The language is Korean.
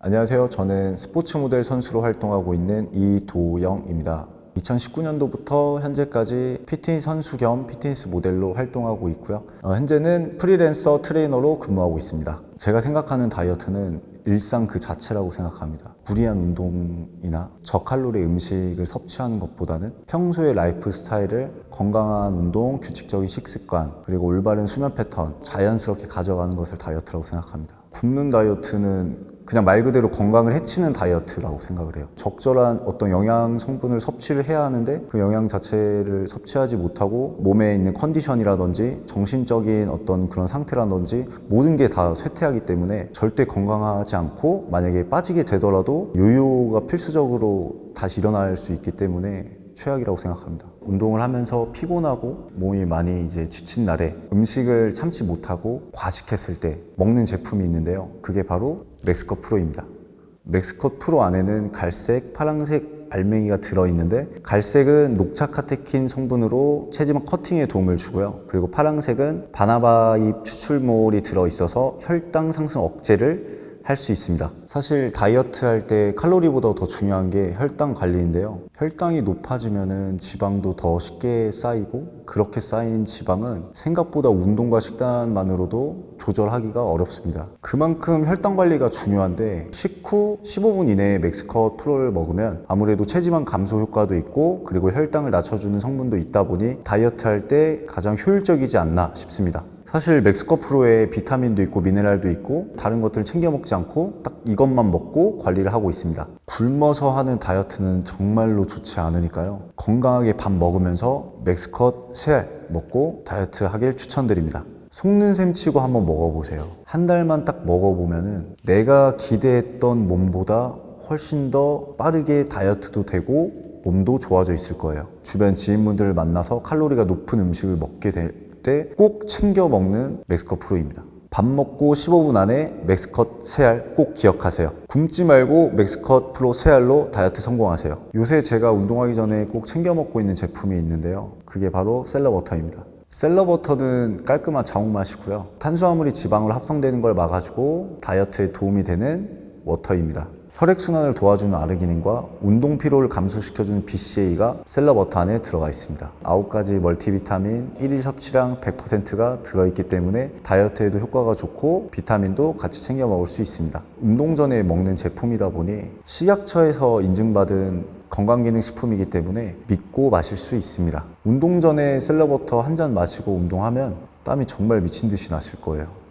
안녕하세요. 저는 스포츠 모델 선수로 활동하고 있는 이도영입니다. 2019년도부터 현재까지 피트니스 선수 겸 피트니스 모델로 활동하고 있고요. 어, 현재는 프리랜서 트레이너로 근무하고 있습니다. 제가 생각하는 다이어트는 일상 그 자체라고 생각합니다. 무리한 운동이나 저칼로리 음식을 섭취하는 것보다는 평소의 라이프 스타일을 건강한 운동, 규칙적인 식습관, 그리고 올바른 수면 패턴, 자연스럽게 가져가는 것을 다이어트라고 생각합니다. 굶는 다이어트는 그냥 말 그대로 건강을 해치는 다이어트라고 생각을 해요. 적절한 어떤 영양 성분을 섭취를 해야 하는데 그 영양 자체를 섭취하지 못하고 몸에 있는 컨디션이라든지 정신적인 어떤 그런 상태라든지 모든 게 다 쇠퇴하기 때문에 절대 건강하지 않고 만약에 빠지게 되더라도 요요가 필수적으로 다시 일어날 수 있기 때문에 최악이라고 생각합니다. 운동을 하면서 피곤하고 몸이 많이 이제 지친 날에 음식을 참지 못하고 과식했을 때 먹는 제품이 있는데요. 그게 바로 멕스컷 프로입니다. 멕스컷 프로 안에는 갈색, 파란색 알맹이가 들어있는데 갈색은 녹차 카테킨 성분으로 체지방 커팅에 도움을 주고요. 그리고 파란색은 바나바잎 추출물이 들어있어서 혈당 상승 억제를 할 수 있습니다. 사실 다이어트 할 때 칼로리보다 더 중요한 게 혈당 관리인데요. 혈당이 높아지면은 지방도 더 쉽게 쌓이고 그렇게 쌓인 지방은 생각보다 운동과 식단만으로도 조절하기가 어렵습니다. 그만큼 혈당 관리가 중요한데 식후 15분 이내에 맥스컷 프로를 먹으면 아무래도 체지방 감소 효과도 있고 그리고 혈당을 낮춰주는 성분도 있다 보니 다이어트 할 때 가장 효율적이지 않나 싶습니다. 사실 맥스컷 프로에 비타민도 있고 미네랄도 있고 다른 것들을 챙겨 먹지 않고 딱 이것만 먹고 관리를 하고 있습니다. 굶어서 하는 다이어트는 정말로 좋지 않으니까요. 건강하게 밥 먹으면서 맥스컷 세알 먹고 다이어트 하길 추천드립니다. 속는 셈 치고 한번 먹어보세요. 한 달만 딱 먹어보면은 내가 기대했던 몸보다 훨씬 더 빠르게 다이어트도 되고 몸도 좋아져 있을 거예요. 주변 지인분들을 만나서 칼로리가 높은 음식을 먹게 될 때 꼭 챙겨 먹는 맥스컷 프로입니다. 밥 먹고 15분 안에 맥스컷 세알 꼭 기억하세요. 굶지 말고 맥스컷 프로 세알로 다이어트 성공하세요. 요새 제가 운동하기 전에 꼭 챙겨 먹고 있는 제품이 있는데요. 그게 바로 셀러버터입니다. 셀러버터는 깔끔한 자몽 맛이고요. 탄수화물이 지방으로 합성되는 걸 막아주고 다이어트에 도움이 되는 워터입니다. 혈액순환을 도와주는 아르기닌과 운동 피로를 감소시켜주는 BCA가 셀러버터 안에 들어가 있습니다. 9가지 멀티비타민 1일 섭취량 100%가 들어있기 때문에 다이어트에도 효과가 좋고 비타민도 같이 챙겨 먹을 수 있습니다. 운동 전에 먹는 제품이다 보니 식약처에서 인증받은 건강기능식품이기 때문에 믿고 마실 수 있습니다. 운동 전에 셀러버터 한 잔 마시고 운동하면 땀이 정말 미친 듯이 나실 거예요.